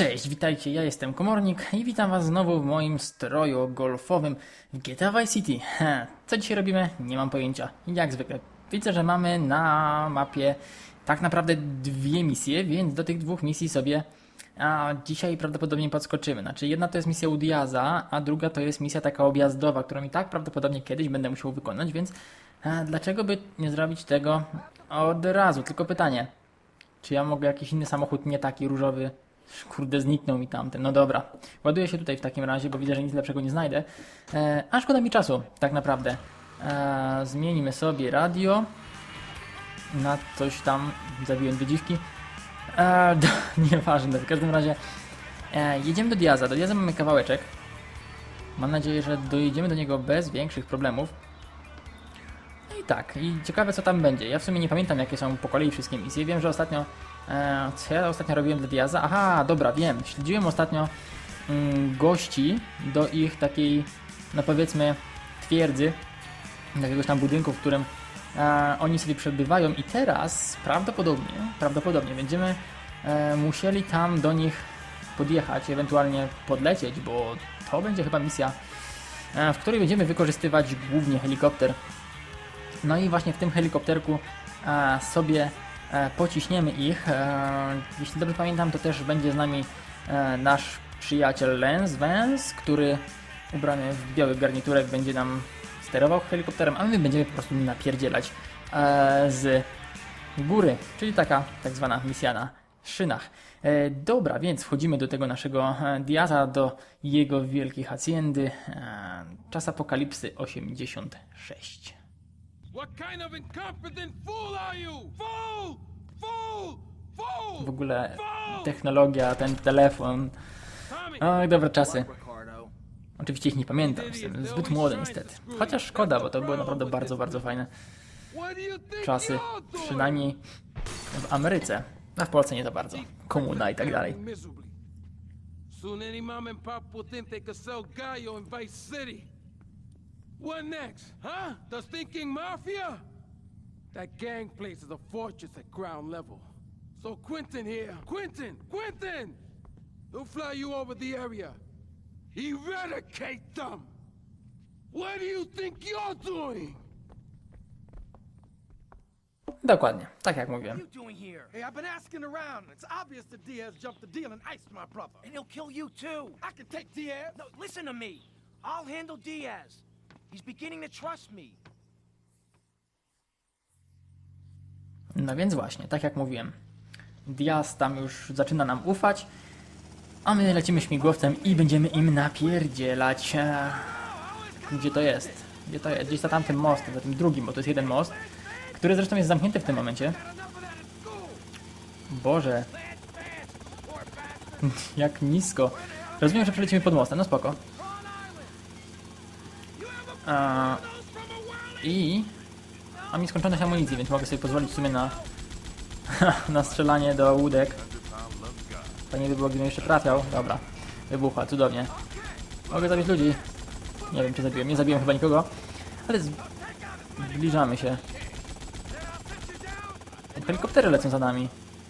Cześć, witajcie, ja jestem Komornik i witam was znowu w moim stroju golfowym w GTA Vice City. Co dzisiaj robimy? Nie mam pojęcia. Jak zwykle. Widzę, że mamy na mapie tak naprawdę dwie misje, więc do tych dwóch misji sobie a, dzisiaj prawdopodobnie podskoczymy. Znaczy jedna to jest misja u a druga to jest misja taka objazdowa, którą i tak prawdopodobnie kiedyś będę musiał wykonać, więc a, dlaczego by nie zrobić tego od razu? Tylko pytanie. Czy ja mogę jakiś inny samochód, nie taki różowy? Kurde, zniknął mi tamten. No dobra. Ładuję się tutaj w takim razie, bo widzę, że nic lepszego nie znajdę. E, a szkoda mi czasu, tak naprawdę. E, zmienimy sobie radio na coś tam. Zabiłem dwie dziwki. E, do, nieważne, w każdym razie e, jedziemy do Diaza. Do Diaza mamy kawałeczek. Mam nadzieję, że dojedziemy do niego bez większych problemów. No i tak, i ciekawe co tam będzie. Ja w sumie nie pamiętam jakie są po kolei wszystkie misje. Wiem, że ostatnio. E, co ja ostatnio robiłem dla Diaza? Aha, dobra, wiem. Śledziłem ostatnio mm, gości do ich takiej, no powiedzmy, twierdzy, jakiegoś tam budynku, w którym e, oni sobie przebywają i teraz prawdopodobnie, prawdopodobnie będziemy e, musieli tam do nich podjechać, ewentualnie podlecieć, bo to będzie chyba misja, w której będziemy wykorzystywać głównie helikopter. No i właśnie w tym helikopterku sobie pociśniemy ich. E, jeśli dobrze pamiętam, to też będzie z nami e, nasz przyjaciel Lance Vance, który ubrany w biały garniturek będzie nam sterował helikopterem, a my będziemy po prostu napierdzielać e, z góry, czyli taka tak zwana misja na szynach. E, dobra, więc wchodzimy do tego naszego e, Diaza, do jego wielkiej haciendy. E, czas apokalipsy 86. What kind of incompetent fool are you? Fool! Fool! Fool! w ogóle technologia, ten telefon. Oj, dobre czasy. Oczywiście ich nie pamiętam, jestem zbyt młody niestety. Chociaż szkoda, bo to były naprawdę bardzo, bardzo fajne czasy, przynajmniej w Ameryce. A w Polsce nie za bardzo. Komuna i tak dalej. Soon any mom and pop will think they could sell Gallo in Vice City. What next? Huh? The stinking mafia? That gang place is a fortress at ground level. So Quentin here. Quentin! Quentin! He'll fly you over the area. Eradicate them! What do you think you're doing? Dokładnie, tak jak mówiłem. What are you doing here? Hey, I've been asking around. It's obvious that Diaz jumped the deal and iced my brother. And he'll kill you too. I can take Diaz. No, listen to me. I'll handle Diaz. He's beginning to trust me. No więc właśnie, tak jak mówiłem. Diaz tam już zaczyna nam ufać, a my lecimy śmigłowcem i będziemy im napierdzielać. Eee, Gdzie to jest? Gdzie to jest? Gdzieś za tamtym mostem, za tym drugim, bo to jest jeden most, który zresztą jest zamknięty w tym momencie. Boże. Jak nisko. Rozumiem, że przelecimy pod mostem, no spoko. Eee, I... Mam nieskończoność amunicji, więc mogę sobie pozwolić w sumie na, na strzelanie do łódek. Fajnie by było, gdybym jeszcze trafiał. Dobra, wybuchła, cudownie. Mogę zabić ludzi. Nie wiem, czy zabiłem. Nie zabiłem chyba nikogo. Ale zbliżamy się. Helikoptery lecą za nami.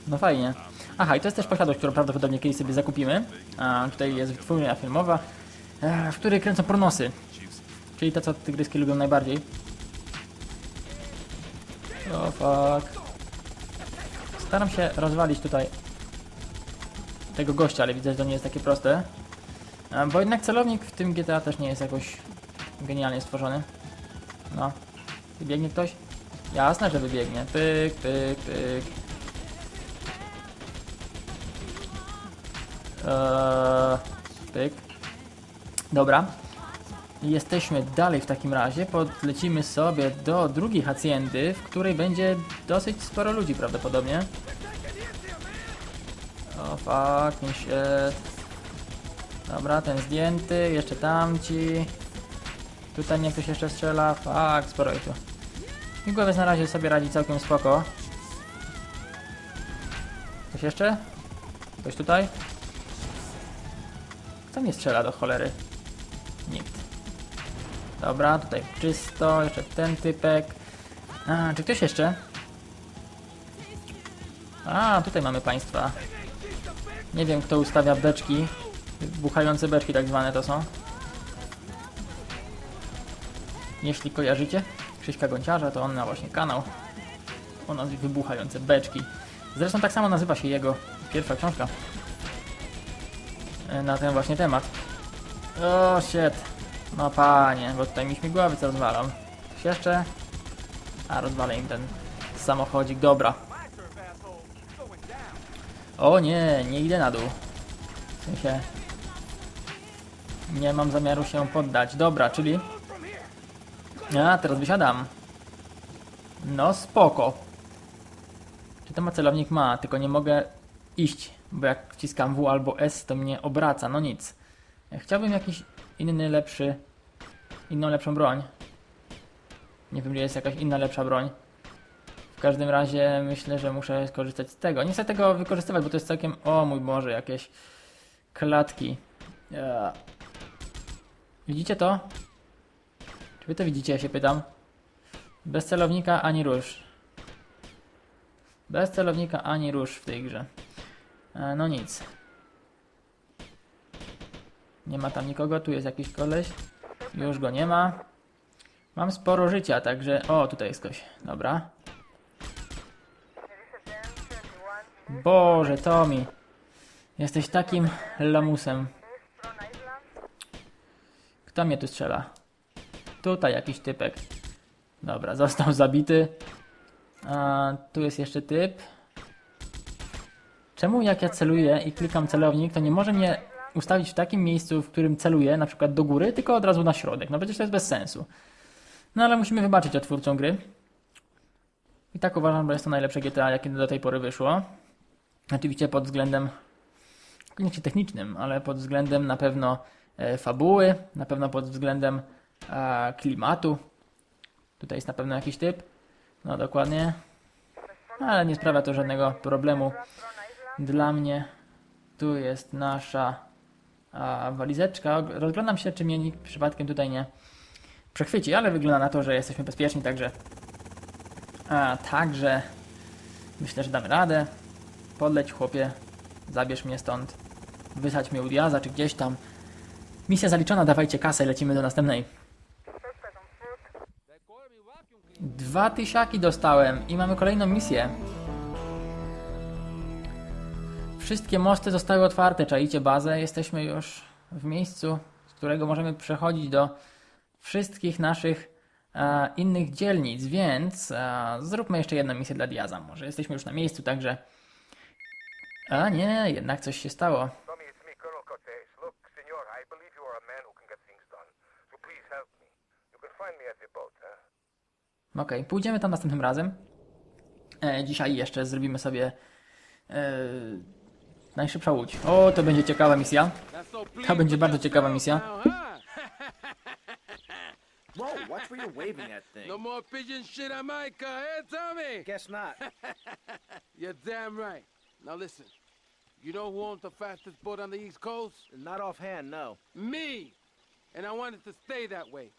No fajnie. Aha, i to jest też posiadłość, którą prawdopodobnie kiedyś sobie zakupimy. A tutaj jest wytwórnia filmowa, e, w której kręcą pornosy. Czyli to, co tygryski lubią najbardziej. O fuck. Staram się rozwalić tutaj tego gościa, ale widzę, że to nie jest takie proste. Bo jednak celownik w tym GTA też nie jest jakoś genialnie stworzony. No. Wybiegnie ktoś? Jasne, że wybiegnie. Pyk, pyk, pyk. Eee, pyk. Dobra. Jesteśmy dalej w takim razie. Podlecimy sobie do drugiej haciendy, w której będzie dosyć sporo ludzi prawdopodobnie. O fuck, nie się. Dobra, ten zdjęty, jeszcze tamci. Tutaj nie ktoś jeszcze strzela. Fuck, sporo ich tu. Migłowiec na razie sobie radzi całkiem spoko. Ktoś jeszcze? Ktoś tutaj? Kto mnie strzela do cholery? Nikt. Dobra, tutaj czysto, jeszcze ten typek. A, czy ktoś jeszcze? A, tutaj mamy państwa. Nie wiem kto ustawia beczki. Buchające beczki tak zwane to są. Jeśli kojarzycie Krzyśka Gonciarza, to on ma właśnie kanał o nazwie Wybuchające Beczki. Zresztą tak samo nazywa się jego pierwsza książka e, na ten właśnie temat. O shit. No panie, bo tutaj mi śmigłowiec rozwalam. Jeszcze? A, rozwalę im ten samochodzik. Dobra. O nie, nie idę na dół. W sensie... Nie mam zamiaru się poddać. Dobra, czyli... A, teraz wysiadam. No spoko. Czy to ma celownik? Ma, tylko nie mogę iść, bo jak wciskam W albo S, to mnie obraca. No nic. Chciałbym jakiś inny, lepszy... Inną, lepszą broń. Nie wiem, czy jest jakaś inna, lepsza broń. W każdym razie myślę, że muszę skorzystać z tego. Nie chcę tego wykorzystywać, bo to jest całkiem... O mój Boże, jakieś klatki. Widzicie to? Czy wy to widzicie, ja się pytam? Bez celownika ani róż. Bez celownika ani róż w tej grze. E, no nic. Nie ma tam nikogo, tu jest jakiś koleś. Już go nie ma. Mam sporo życia, także... O, tutaj jest ktoś. Dobra. Boże, Tommy. Jesteś takim lamusem. Kto mnie tu strzela? Tutaj jakiś typek. Dobra, został zabity. A, tu jest jeszcze typ. Czemu jak ja celuję i klikam celownik, to nie może mnie ustawić w takim miejscu, w którym celuję, na przykład do góry, tylko od razu na środek. No przecież to jest bez sensu. No ale musimy wybaczyć twórcom gry. I tak uważam, że jest to najlepsze GTA, jakie do tej pory wyszło. Oczywiście pod względem niekoniecznie technicznym, ale pod względem na pewno e, fabuły, na pewno pod względem klimatu. Tutaj jest na pewno jakiś typ. No dokładnie. Ale nie sprawia to żadnego problemu dla mnie. Tu jest nasza walizeczka. Rozglądam się, czy mnie nikt przypadkiem tutaj nie przechwyci, ale wygląda na to, że jesteśmy bezpieczni, także a, także myślę, że damy radę. Podleć chłopie, zabierz mnie stąd, wysadź mnie u Diaza, czy gdzieś tam. Misja zaliczona, dawajcie kasę, lecimy do następnej. Dwa tysiaki dostałem i mamy kolejną misję. Wszystkie mosty zostały otwarte, czaicie bazę, jesteśmy już w miejscu, z którego możemy przechodzić do wszystkich naszych e, innych dzielnic, więc e, zróbmy jeszcze jedną misję dla Diaza. Może jesteśmy już na miejscu, także... A nie, jednak coś się stało. Okej, pójdziemy tam następnym razem. E, dzisiaj jeszcze zrobimy sobie e, najszybsza łódź. O, to będzie ciekawa misja. To będzie bardzo ciekawa misja. Whoa, watch where you're waving that thing. No more pigeon shit on my car, eh, Tommy? Guess not. You're damn right. Now listen, you know who owns the fastest boat on the East Coast? Not offhand, no. Me! And I want it to stay that way.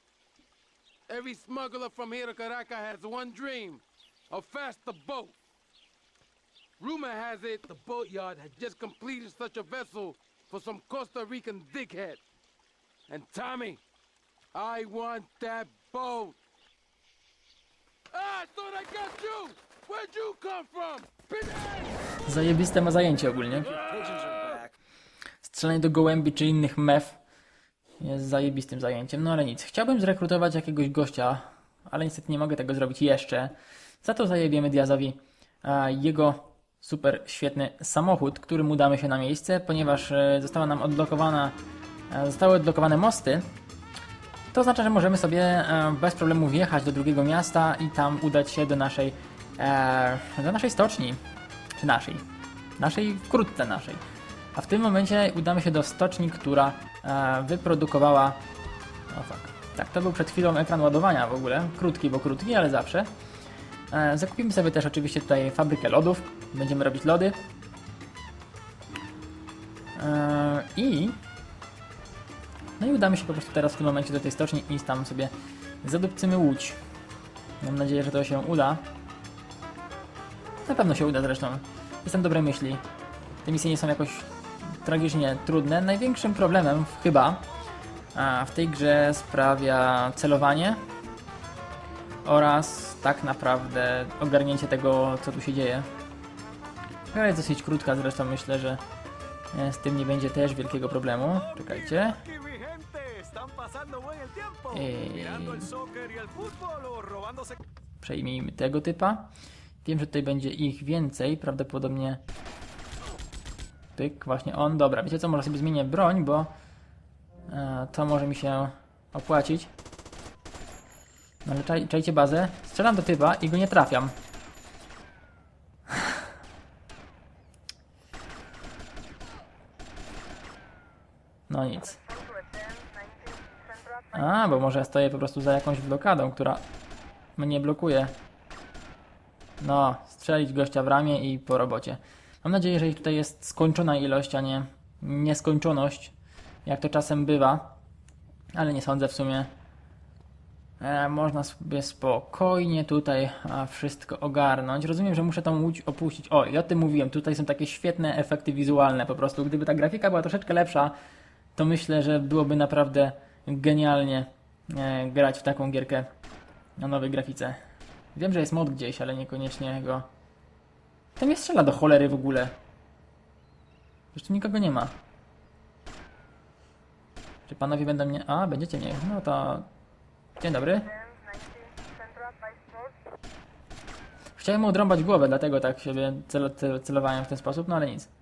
Every smuggler from here to Caracas has one dream a faster boat. Rumor has it the boatyard has just completed such a vessel for some Costa Rican dickhead. And Tommy, I want that boat. Ah, I thought I got you! Where'd you come from? Zajebiste ma zajęcie ogólnie. Strzelanie do gołębi czy innych mew jest zajebistym zajęciem, no ale nic. Chciałbym zrekrutować jakiegoś gościa, ale niestety nie mogę tego zrobić jeszcze. Za to zajebiemy Diazowi a, jego super świetny samochód, którym udamy się na miejsce, ponieważ e, została nam odblokowana, e, zostały odblokowane mosty. To oznacza, że możemy sobie e, bez problemu wjechać do drugiego miasta i tam udać się do naszej, do naszej stoczni. Czy naszej? Naszej, wkrótce naszej. A w tym momencie udamy się do stoczni, która wyprodukowała. O fuck. Tak, to był przed chwilą ekran ładowania w ogóle. Krótki, bo krótki, ale zawsze. Zakupimy sobie też oczywiście tutaj fabrykę lodów. Będziemy robić lody. E, I. No i udamy się po prostu teraz w tym momencie do tej stoczni i tam sobie zadupcymy łódź. Mam nadzieję, że to się uda. Na pewno się uda zresztą. Jestem dobrej myśli. Te misje nie są jakoś tragicznie trudne. Największym problemem chyba w tej grze sprawia celowanie oraz tak naprawdę ogarnięcie tego, co tu się dzieje. Gra jest dosyć krótka, zresztą myślę, że e, z tym nie będzie też wielkiego problemu. Czekajcie. Robándose Przejmijmy tego typa. Wiem, że tutaj będzie ich więcej, prawdopodobnie. Pyk, właśnie on. Dobra, wiecie co, może sobie zmienię broń, bo e, to może mi się opłacić. No ale czaj, czajcie bazę. Strzelam do typa i go nie trafiam. No nic. A, bo może ja stoję po prostu za jakąś blokadą, która mnie blokuje. No, strzelić gościa w ramię i po robocie. Mam nadzieję, że tutaj jest skończona ilość, a nie nieskończoność, jak to czasem bywa. Ale nie sądzę w sumie. E, można sobie spokojnie tutaj wszystko ogarnąć. Rozumiem, że muszę tą łódź opuścić. O, i o tym mówiłem. Tutaj są takie świetne efekty wizualne. Po prostu, gdyby ta grafika była troszeczkę lepsza, to myślę, że byłoby naprawdę genialnie e, grać w taką gierkę na nowej grafice. Wiem, że jest mod gdzieś, ale niekoniecznie go. To mnie strzela do cholery w ogóle. Zresztą nikogo nie ma. Czy panowie będą mnie. A, będziecie mnie. No to. Dzień dobry. Chciałem mu odrąbać głowę, dlatego tak cel, cel, celowałem w ten sposób, no ale nic.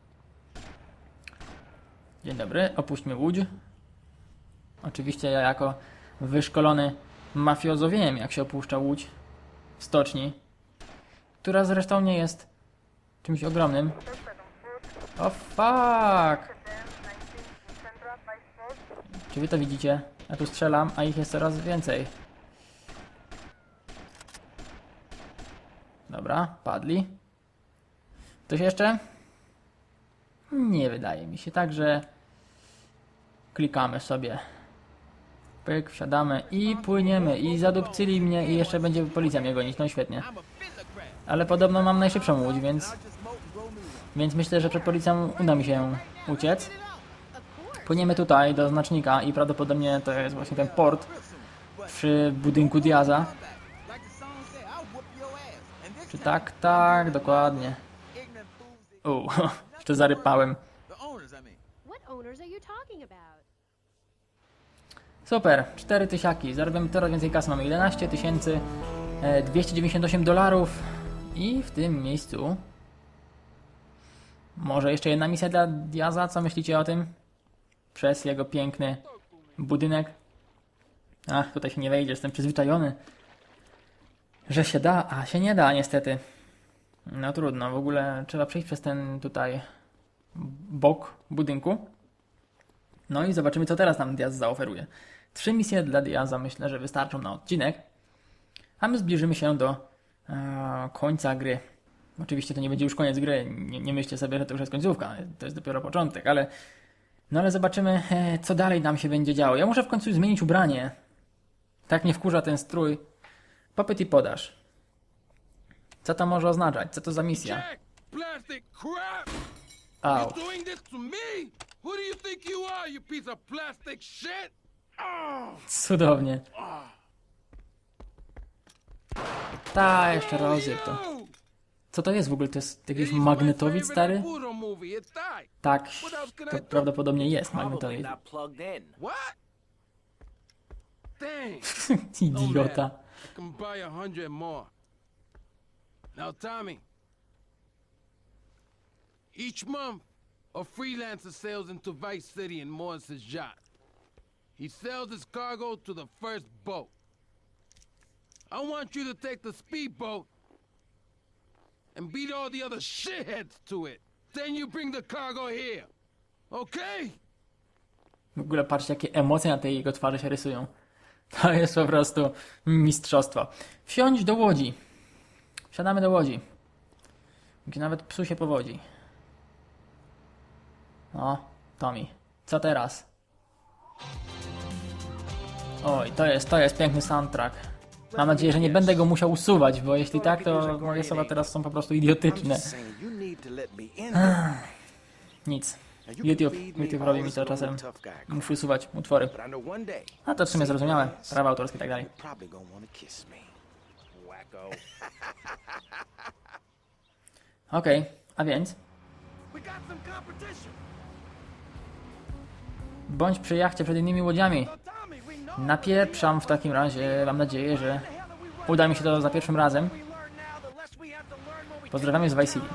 Dzień dobry, opuśćmy łódź. Oczywiście ja jako wyszkolony mafiozo wiem, jak się opuszcza łódź w stoczni, która zresztą nie jest czymś ogromnym. O fuck! Czy wy to widzicie? Ja tu strzelam, a ich jest coraz więcej. Dobra, padli. Ktoś jeszcze? Nie wydaje mi się, także klikamy sobie. Pyk, wsiadamy i płyniemy. I zadupcyli mnie i jeszcze będzie policja mnie gonić. No świetnie. Ale podobno mam najszybszą łódź, więc... Więc myślę, że przed policją uda mi się uciec. Płyniemy tutaj do znacznika i prawdopodobnie to jest właśnie ten port przy budynku Diaza. Czy tak? Tak, dokładnie. U, jeszcze zarypałem. What owners are you talking about? Super, 4 tysiaki, zarabiamy coraz więcej kasy, mamy 11 tysięcy e, 298 dolarów i w tym miejscu może jeszcze jedna misja dla Diaza, co myślicie o tym? Przez jego piękny budynek. Ach, tutaj się nie wejdzie, jestem przyzwyczajony, że się da, a się nie da niestety. No trudno, w ogóle trzeba przejść przez ten tutaj bok budynku. No i zobaczymy, co teraz nam Diaz zaoferuje. Trzy misje dla Diaza myślę, że wystarczą na odcinek, a my zbliżymy się do e, końca gry. Oczywiście to nie będzie już koniec gry, nie, nie myślcie sobie, że to już jest końcówka, to jest dopiero początek, ale no ale zobaczymy, e, co dalej nam się będzie działo. Ja muszę w końcu zmienić ubranie. Tak mnie wkurza ten strój. Popyt i podaż. Co to może oznaczać? Co to za misja? Au. Cudownie. Ta, jeszcze rozjeb to. Co to jest w ogóle? To jest jakiś magnetowic stary? Tak, I to do? prawdopodobnie jest magnetowic. Idiota. Now, Tommy. Each month, a freelancer sails into Vice City in Morris's yacht. He sells his cargo to the first boat. I want you to take the speedboat and beat all the other shitheads to it. Then you bring the cargo here. Okay? W ogóle patrzcie, jakie emocje na tej jego twarzy się rysują. To jest po prostu mistrzostwo. Wsiądź do łodzi. Wsiadamy do łodzi. Gdzie nawet psu się powodzi. O, Tommy. Co teraz? Oj, to jest, to jest piękny soundtrack. Mam nadzieję, że nie będę go musiał usuwać, bo jeśli tak, to moje słowa teraz są po prostu idiotyczne. Nic. YouTube, YouTube robi mi to czasem. Musi usuwać utwory. A to w sumie zrozumiałe. Prawa autorskie i tak dalej. Okej, a więc bądź przy jachcie przed innymi łodziami. So Tommy, we know Napieprzam w takim razie, mam nadzieję, że uda mi się to za pierwszym razem. Pozdrawiamy z Vice City.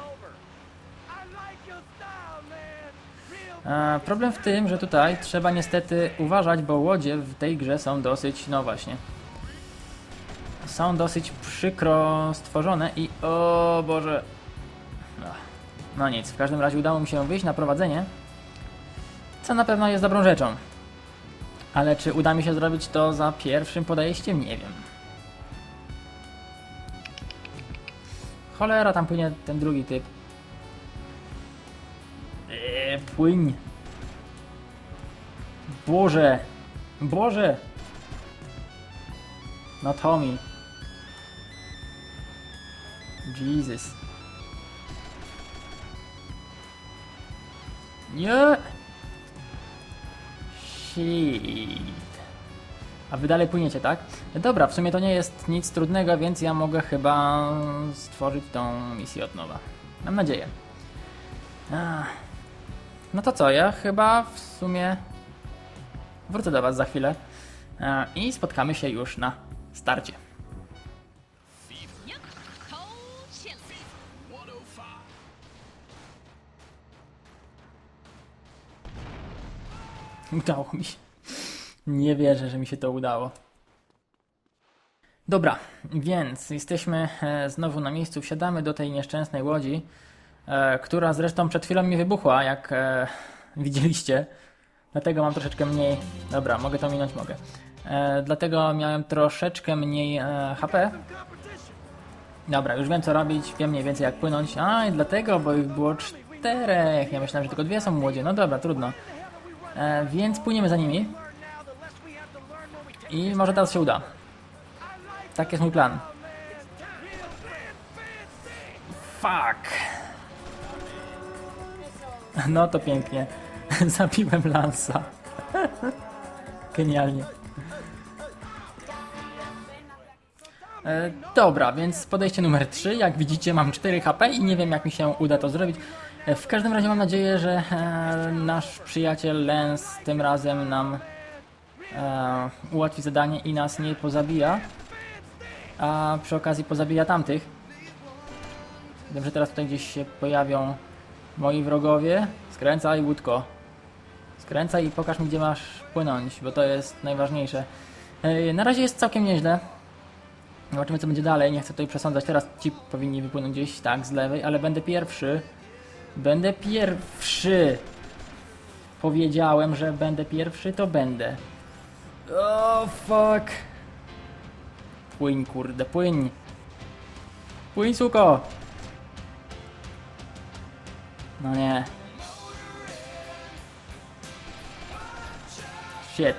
problem w tym, że tutaj trzeba niestety uważać, bo łodzie w tej grze są dosyć, no właśnie, są dosyć przykro stworzone i o Boże. No nic, w każdym razie udało mi się wyjść na prowadzenie, co na pewno jest dobrą rzeczą. Ale czy uda mi się zrobić to za pierwszym podejściem? Nie wiem. Cholera, tam płynie ten drugi typ. Eee, płyń. Boże. Boże. No Tommy. Jesus. Nie. Shit. A wy dalej płyniecie, tak? Dobra, w sumie to nie jest nic trudnego, więc ja mogę chyba stworzyć tą misję od nowa. Mam nadzieję. No to co, ja chyba w sumie wrócę do Was za chwilę i spotkamy się już na starcie. Udało mi się. Nie wierzę, że mi się to udało. Dobra, więc jesteśmy e, znowu na miejscu. Wsiadamy do tej nieszczęsnej łodzi, e, która zresztą przed chwilą mi wybuchła, jak e, widzieliście. Dlatego mam troszeczkę mniej. Dobra, mogę to minąć, mogę. Dlatego miałem troszeczkę mniej HP. Dobra, już wiem co robić, wiem mniej więcej jak płynąć. A, i dlatego, bo ich było czterech. Ja myślałem, że tylko dwie są łodzie. No dobra, trudno. E, więc płyniemy za nimi. I może teraz się uda. Tak jest mój plan. Fuck. No to pięknie. Zabiłem Lansa. Genialnie. E, dobra, więc podejście numer 3. Jak widzicie mam 4 HP i nie wiem jak mi się uda to zrobić. E, w każdym razie mam nadzieję, że e, nasz przyjaciel Lens tym razem nam e, ułatwi zadanie i nas nie pozabija. A przy okazji pozabija tamtych. Wiem, że teraz tutaj gdzieś się pojawią moi wrogowie. Skręcaj łódko. Skręcaj i pokaż mi gdzie masz płynąć, bo to jest najważniejsze. Na razie jest całkiem nieźle. Zobaczymy co będzie dalej, nie chcę tutaj przesądzać. Teraz ci powinni wypłynąć gdzieś tak z lewej, ale będę pierwszy. Będę pierwszy. Powiedziałem, że będę pierwszy, to będę. Oh fuck. Płyń kurde, płyń. Płyń suko. No nie. Shit.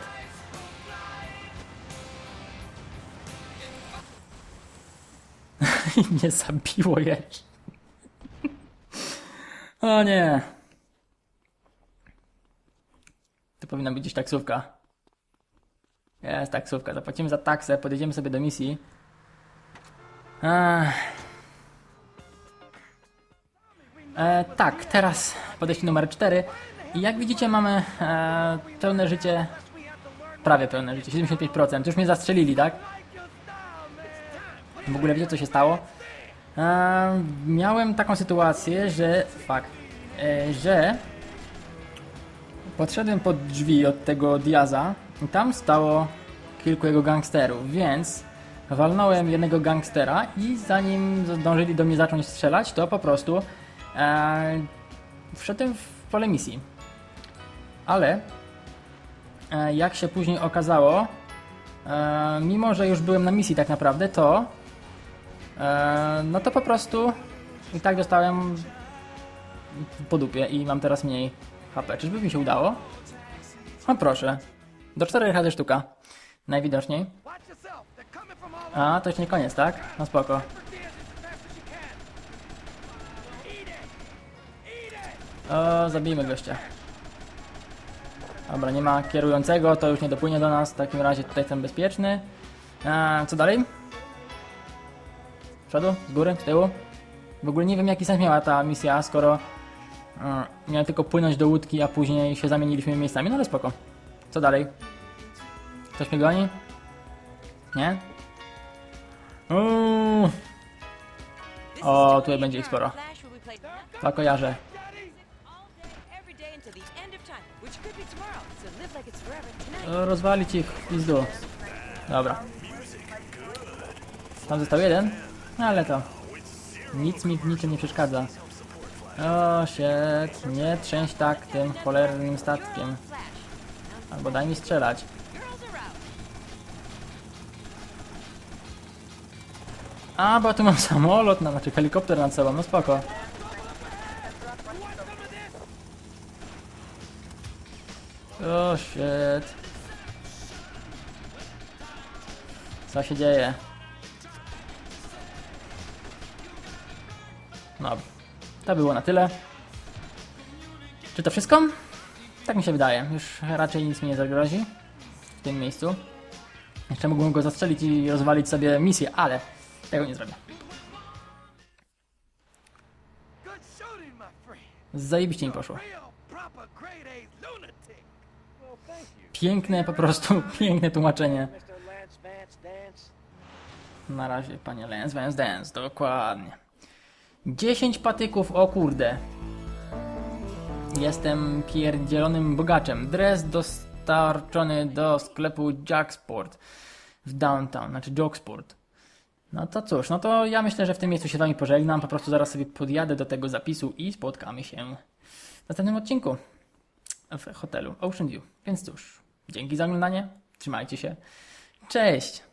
nie zabiło jeszcze. O nie. Tu powinna być gdzieś taksówka. Jest taksówka. Zapłacimy za taksę, podjedziemy sobie do misji. E, tak, teraz podejście numer 4. I jak widzicie mamy e, pełne życie, prawie pełne życie, 75%. Już mnie zastrzelili, tak? W ogóle wiecie co się stało? E, miałem taką sytuację, że fuck, e, że podszedłem pod drzwi od tego Diaza i tam stało kilku jego gangsterów, więc walnąłem jednego gangstera i zanim zdążyli do mnie zacząć strzelać, to po prostu e, wszedłem w pole misji. Ale e, jak się później okazało, e, mimo że już byłem na misji tak naprawdę, to no to po prostu i tak dostałem po dupie i mam teraz mniej HP. Czyżby mi się udało? No proszę. Do 4 HD sztuka. Najwidoczniej. A, to jeszcze nie koniec, tak? No spoko. O, zabijmy gościa. Dobra, nie ma kierującego, to już nie dopłynie do nas. W takim razie tutaj jestem bezpieczny. A, co dalej? Przodu? Z góry? Z tyłu? W ogóle nie wiem jaki sens miała ta misja, skoro e, miałem tylko płynąć do łódki, a później się zamieniliśmy miejscami, no ale spoko. Co dalej? Ktoś mnie goni? Nie? Uuu, O, tutaj będzie ich sporo. to kojarzę. O, Rozwalić ich w pizdu. Dobra. Tam został jeden? No ale to. Nic mi w niczym nie przeszkadza. O, shit. Nie trzęść tak tym cholernym statkiem. Albo daj mi strzelać. A, bo tu mam samolot, no, znaczy helikopter nad sobą, no spoko. O, shit. Co się dzieje? No, to było na tyle. Czy to wszystko? Tak mi się wydaje. Już raczej nic mi nie zagrozi w tym miejscu. Jeszcze mógłbym go zastrzelić i rozwalić sobie misję, ale tego nie zrobię. Zajebiście mi poszło. Piękne po prostu, piękne tłumaczenie. Na razie, panie Lance Vance Dance, dokładnie. 10 patyków, o kurde. Jestem pierdzielonym bogaczem. Dres dostarczony do sklepu Jacksport w downtown, znaczy Jocksport. No to cóż, no to ja myślę, że w tym miejscu się z wami pożegnam. Po prostu zaraz sobie podjadę do tego zapisu i spotkamy się w następnym odcinku w hotelu Ocean View. Więc cóż, dzięki za oglądanie, trzymajcie się, cześć!